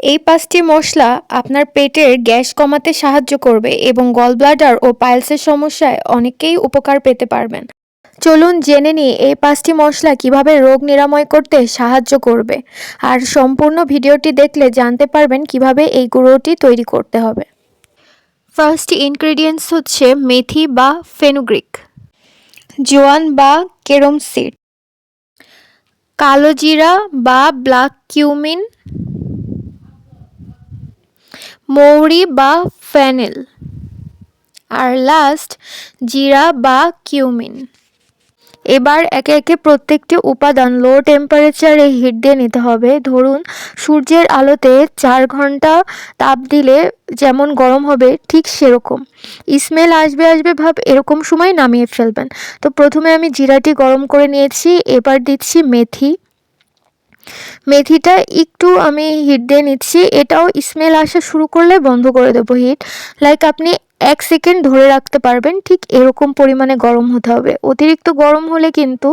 এই পাঁচটি মশলা আপনার পেটের গ্যাস কমাতে সাহায্য করবে এবং গলব্লাডার ও পাইলসের সমস্যায় অনেকেই উপকার পেতে পারবেন। চলুন জেনে নিই এই পাঁচটি মশলা কীভাবে রোগ নিরাময় করতে সাহায্য করবে। আর সম্পূর্ণ ভিডিওটি দেখলে জানতে পারবেন কীভাবে এই গুঁড়োটি তৈরি করতে হবে। ফার্স্ট ইনগ্রেডিয়েন্টস হচ্ছে মেথি বা ফেনুগ্রিক, জোয়ান বা কেরম সিড, কালো জিরা বা ব্ল্যাক কিউমিন মৌরি বা ফ্যানেল আর লাস্ট জিরা বা কিউমিন। এবার একে একে প্রত্যেকটি উপাদান লো টেম্পারেচারে হিট দিয়ে নিতে হবে। ধরুন, সূর্যের আলোতে চার ঘণ্টা তাপ দিলে যেমন গরম হবে, ঠিক সেরকম। স্মেল আসবে আসবে ভাব এরকম সময় নামিয়ে ফেলবেন। তো প্রথমে আমি জিরাটি গরম করে নিয়েছি, এবার দিচ্ছি মেথি। মেথিটা একটু আমি হিট দিয়ে নিচ্ছি। এটাও স্মেল আসা শুরু করলে বন্ধ করে দেবো হিট লাইক আপনি এক সেকেন্ড ধরে রাখতে পারবেন, ঠিক এরকম পরিমাণে গরম হতে হবে। অতিরিক্ত গরম হলে কিন্তু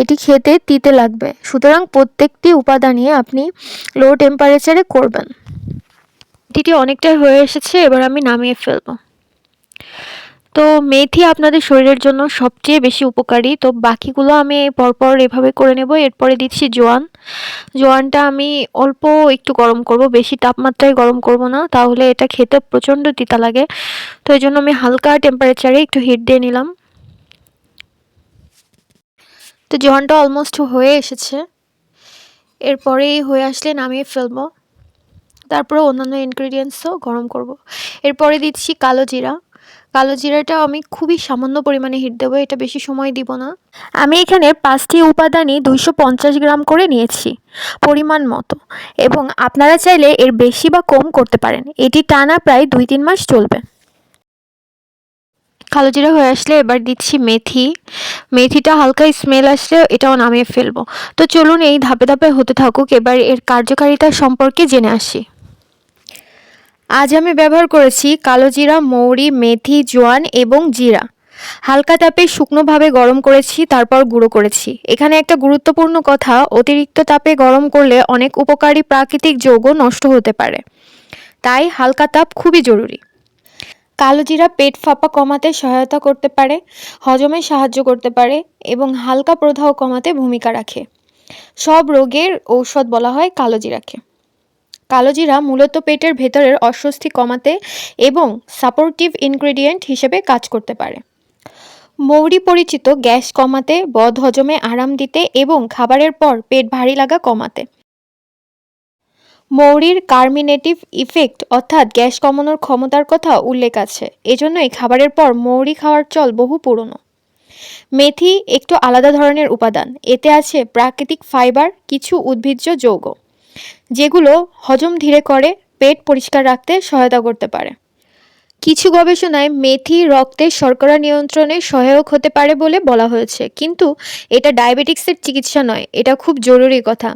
এটি খেতে তিতে লাগবে। সুতরাং প্রত্যেকটি উপাদানই আপনি লো টেম্পারেচারে করবেন। এটি অনেকটাই হয়ে এসেছে, এবার আমি নামিয়ে ফেলব। তো মেথি আপনাদের শরীরের জন্য সবচেয়ে বেশি উপকারী। তো বাকিগুলো আমি পরপর এভাবে করে নেব। এরপরে দিচ্ছি জোয়ান। জোয়ানটা আমি অল্প একটু গরম করব। বেশি তাপমাত্রায় গরম করব না, তাহলে এটা খেতে প্রচণ্ড তিতা লাগে। তো এই জন্য আমি হালকা টেম্পারেচারে একটু হিট দিয়ে নিলাম। তো জোয়ানটা অলমোস্ট হয়ে এসেছে। এরপরেই হয়ে আসলে নামিয়ে ফেলব। তারপরে অন্যান্য ইনগ্রিডিয়েন্টসও গরম করব। এরপরে দিচ্ছি কালো জিরা। কালো জিরাটা আমি খুবই সামান্য পরিমাণে হিট দেবো এটা বেশি সময় দিব না। আমি এখানে পাঁচটি উপাদানই দুইশো পঞ্চাশ গ্রাম করে নিয়েছি পরিমাণ মতো। এবং আপনারা চাইলে এর বেশি বা কম করতে পারেন এটি টানা প্রায় দুই তিন মাস চলবে। কালো জিরা হয়ে আসলে এবার দিচ্ছি মেথি। মেথিটা হালকা স্মেল আসলে এটাও নামিয়ে ফেলব। তো চলুন এই ধাপে ধাপে হতে থাকুক এবার এর কার্যকারিতা সম্পর্কে জেনে আসি। আজ আমি ব্যবহার করেছি কালো জিরা, মৌরি, মেথি, জোয়ান এবং জিরা। হালকা তাপে শুকনোভাবে গরম করেছি, তারপর গুঁড়ো করেছি। এখানে একটা গুরুত্বপূর্ণ কথা, অতিরিক্ত তাপে গরম করলে অনেক উপকারী প্রাকৃতিক যৌগ নষ্ট হতে পারে। তাই হালকা তাপ খুবই জরুরি। কালো জিরা পেট ফাঁপা কমাতে সহায়তা করতে পারে, হজমে সাহায্য করতে পারে এবং হালকা প্রদাহ কমাতে ভূমিকা রাখে। সব রোগের ঔষধ বলা হয় কালো জিরাকে। কালোজিরা মূলত পেটের ভেতরের অস্বস্তি কমাতে এবং সাপোর্টিভ ইনগ্রেডিয়েন্ট হিসেবে কাজ করতে পারে। মৌরি পরিচিত গ্যাস কমাতে বদ হজমে আরাম দিতে এবং খাবারের পর পেট ভারী লাগা কমাতে। মৌরির কার্মিনেটিভ ইফেক্ট অর্থাৎ গ্যাস কমানোর ক্ষমতার কথা উল্লেখ আছে। এজন্যই খাবারের পর মৌরি খাওয়ার চল বহু পুরনো। মেথি একটু আলাদা ধরনের উপাদান। এতে আছে প্রাকৃতিক ফাইবার, কিছু উদ্ভিজ্জ যৌগ। যেগুলো হজম ধীরে করে পেট পরিষ্কার রাখতে সহায়তা করতে পারে। কিছু গবেষণায় মেথি রক্তের শর্করা নিয়ন্ত্রণে সহায়ক হতে পারে বলে বলা হয়েছে। কিন্তু এটা ডায়াবেটিক্সের চিকিৎসা নয়, এটা খুব জরুরি কথা।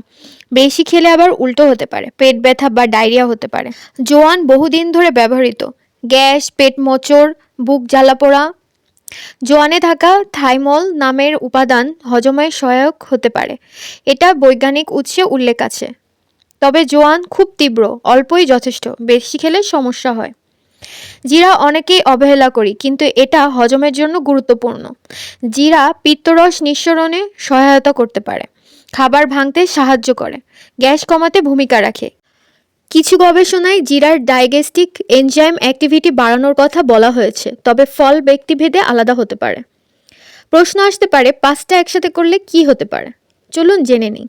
বেশি খেলে আবার উল্টো হতে পারে, পেট ব্যথা বা ডায়রিয়া হতে পারে। জোয়ান বহুদিন ধরে ব্যবহৃত। গ্যাস, পেট মোচড়, বুক জ্বালাপোড়া জোয়ানে থাকা থাইমল নামের উপাদান হজমায় সহায়ক হতে পারে। এটা বৈজ্ঞানিক উৎসে উল্লেখ আছে। তবে জোয়ান খুব তীব্র, অল্পই যথেষ্ট, বেশি খেলে সমস্যা হয়। জিরা অনেকেই অবহেলা করি, কিন্তু এটা হজমের জন্য গুরুত্বপূর্ণ। জিরা পিত্তরস নিঃসরণে সহায়তা করতে পারে, খাবার ভাঙতে সাহায্য করে, গ্যাস কমাতে ভূমিকা রাখে। কিছু গবেষণায় জিরার ডাইগেস্টিক এনজাইম অ্যাক্টিভিটি বাড়ানোর কথা বলা হয়েছে, তবে ফল ব্যক্তিভেদে আলাদা হতে পারে। প্রশ্ন আসতে পারে, পাঁচটা একসাথে করলে কি হতে পারে? চলুন জেনে নিই।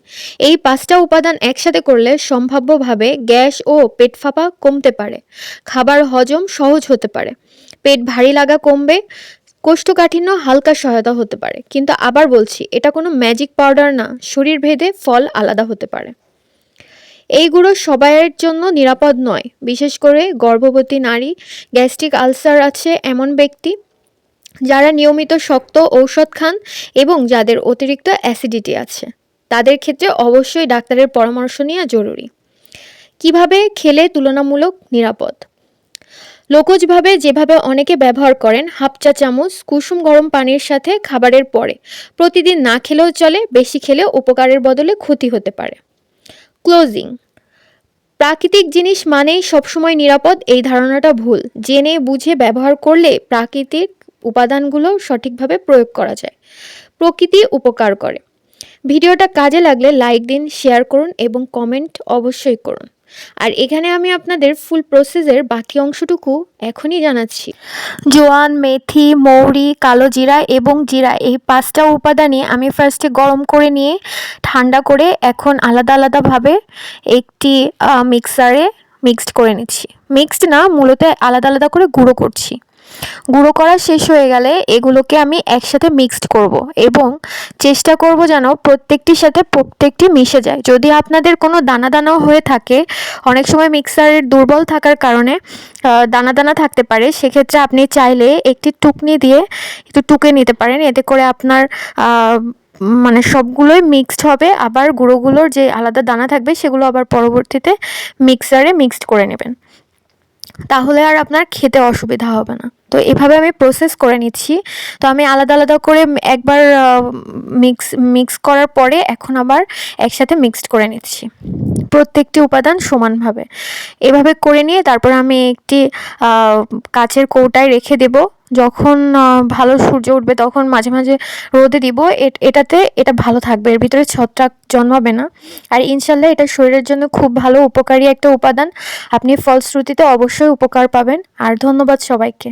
এই পাঁচটা উপাদান একসাথে করলে সম্ভাব্যভাবে গ্যাস ও পেট ফাঁপা কমতে পারে। খাবার হজম সহজ হতে পারে। পেট ভারী লাগা কমবে, কোষ্ঠকাঠিন্য হালকা সহায়তা হতে পারে। কিন্তু আবার বলছি, এটা কোনো ম্যাজিক পাউডার না, শরীর ভেদে ফল আলাদা হতে পারে। এইগুলো সবাইয়ের জন্য নিরাপদ নয়। বিশেষ করে গর্ভবতী নারী, গ্যাস্ট্রিক আলসার আছে এমন ব্যক্তি যারা নিয়মিত শক্ত ঔষধ খান এবং যাদের অতিরিক্ত অ্যাসিডিটি আছে, তাদের ক্ষেত্রে অবশ্যই ডাক্তারের পরামর্শ নেওয়া জরুরি। কীভাবে খেলে তুলনামূলক নিরাপদ? লোকজভাবে যেভাবে অনেকে ব্যবহার করেন, হাফ চা চামচ কুসুম গরম পানির সাথে খাবারের পরে, প্রতিদিন না খেলেও চলে, বেশি খেলে উপকারের বদলে ক্ষতি হতে পারে। ক্লোজিং। প্রাকৃতিক জিনিস মানেই সবসময় নিরাপদ, এই ধারণাটা ভুল। জেনে বুঝে ব্যবহার করলে প্রাকৃতিক উপাদানগুলো সঠিকভাবে প্রয়োগ করা যায়। প্রকৃতি উপকার করে। ভিডিওটা কাজে লাগলে লাইক দিন শেয়ার করুন এবং কমেন্ট অবশ্যই করুন। আর এখানে আমি আপনাদের ফুল প্রসেসের বাকি অংশটুকু এখনই জানাচ্ছি। জোয়ান, মেথি, মৌরি, কালো জিরা এবং জিরা এই পাঁচটা উপাদানই আমি ফার্স্টে গরম করে নিয়ে ঠান্ডা করে এখন আলাদা আলাদাভাবে একটি মিক্সারে মিক্সড করে নিচ্ছি। মিক্সড না, মূলত আলাদা আলাদা করে গুঁড়ো করছি। গুঁড়ো করা শেষ হয়ে গেলে এগুলোকে আমি একসাথে মিক্সড করব এবং চেষ্টা করব যেন প্রত্যেকটির সাথে প্রত্যেকটি মিশে যায়। যদি আপনাদের কোনো দানা দানাও হয়ে থাকে, অনেক সময় মিক্সারের দুর্বল থাকার কারণে দানা দানা থাকতে পারে, সেক্ষেত্রে আপনি চাইলে একটি টুকনি দিয়ে একটু টুকে নিতে পারেন। এতে করে আপনার মানে সবগুলোই মিক্সড হবে। আবার গুঁড়োগুলোর যে আলাদা দানা থাকবে, সেগুলো আবার পরবর্তীতে মিক্সারে মিক্সড করে নেবেন। তাহলে আর আপনার খেতে অসুবিধা হবে না। তো এভাবে আমি প্রসেস করে নিচ্ছি। তো আমি আলাদা আলাদা করে একবার মিক্স মিক্স করার পরে এখন আবার একসাথে মিক্সড করে নিচ্ছি। প্রত্যেকটি উপাদান সমানভাবে। এভাবে করে নিয়ে তারপর আমি একটি কাচের কৌটায় রেখে দেব। যখন ভালো সূর্য উঠবে তখন মাঝে মাঝে রোদে দিব। এটাতে, এটা ভালো থাকবে। এর ভিতরে ছত্রাক জন্মাবে না। আর ইনশাল্লাহ এটা শরীরের জন্য খুব ভালো, উপকারী একটা উপাদান। আপনি ফলশ্রুতিতে অবশ্যই উপকার পাবেন। আর ধন্যবাদ সবাইকে।